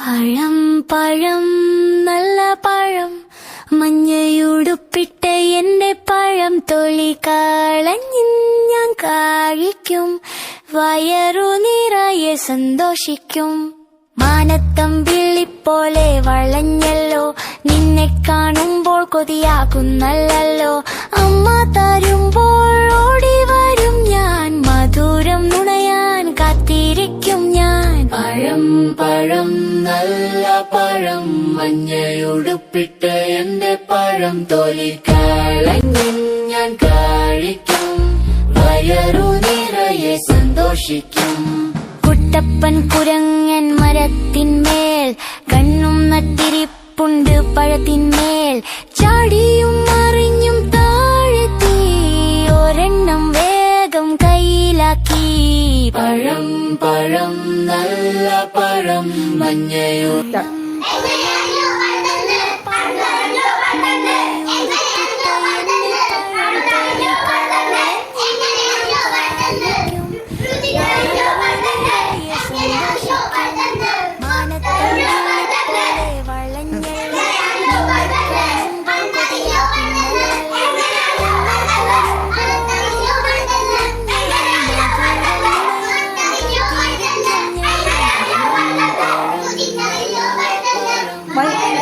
പഴം പഴം നല്ല പഴം. മഞ്ഞയുടുപ്പിട്ട എന്റെ പഴം തൊളി കളഞ്ഞ് ഞാൻ കഴിക്കും. വയറു നിറയെ സന്തോഷിക്കും. മാനത്തം വിളിപ്പോലെ വളഞ്ഞല്ലോ. നിന്നെ കാണുമ്പോൾ കൊതിയാകുന്നല്ലോ അമ്മ തരുമ്പോൾ ഓടി വരും ഞാൻ. മധുരം നുണയാൻ കാത്തിരിക്കും ഞാൻ. പഴം പഴം പഴം മഞ്ഞയുടുപ്പിട്ട് എന്റെ പഴം തോലി കളഞ്ഞ് ഞാൻ കാഴിക്കും. വയറു നിറയെ സന്തോഷിക്കും. കുട്ടപ്പൻ കുരങ്ങൻ മരത്തിന്മേൽ കണ്ണും നട്ടിരിപ്പുണ്ട് പഴത്തിന്മേൽ ചാടിയും മറിഞ്ഞും താഴെത്തി ഒരെണ്ണം വേഗം കയ്യിലാക്കി. പഴം പഴം നല്ല പഴം മഞ്ഞയുടുപ്പിട്ട് What?